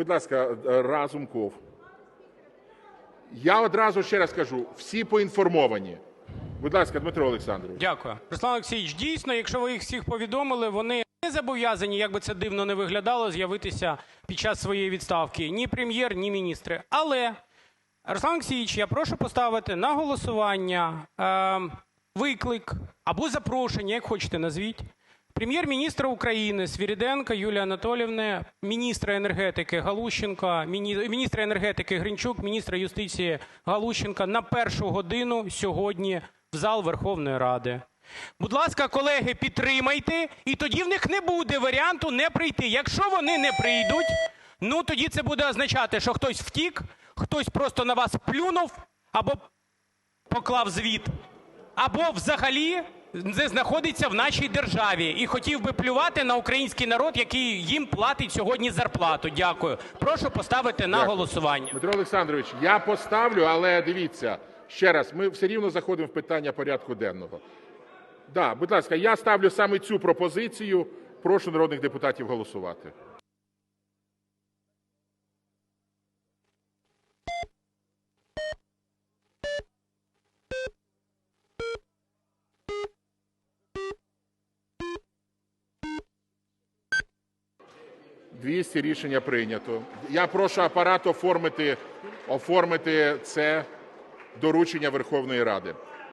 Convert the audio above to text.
Будь ласка, е, Разумков. Я одразу ще раз кажу, всі поінформовані. Будь ласка, Дмитро Олександрович. Дякую. Руслан Олексійович, дійсно, якщо ви їх всіх повідомили, вони не зобов'язані, як би це дивно не виглядало, з'явитися під час своєї відставки ні прем'єр, ні міністри. Але, Руслан Олексійович, я прошу поставити на голосування е, виклик або запрошення, як хочете назвіть, прем'єр-міністра України Свіріденка Юлії Анатолівни, міністра енергетики Галущенка, міністра енергетики Гринчук, міністра юстиції Галущенка на першу годину сьогодні в зал Верховної Ради. Будь ласка, колеги, підтримайте, і тоді в них не буде варіанту не прийти. Якщо вони не прийдуть, ну тоді це буде означати, що хтось втік, хтось просто на вас плюнув або поклав звіт, або взагалі знаходиться в нашій державі і хотів би плювати на український народ, який їм платить сьогодні зарплату. Дякую. Прошу поставити на голосування. Дмитро Олександрович, я поставлю, але дивіться, ще раз, ми все рівно заходимо в питання порядку денного. Да, будь ласка, я ставлю саме цю пропозицію. Прошу народних депутатів голосувати. «200». Рішення прийнято. Я прошу апарат оформити, оформити це доручення Верховної Ради.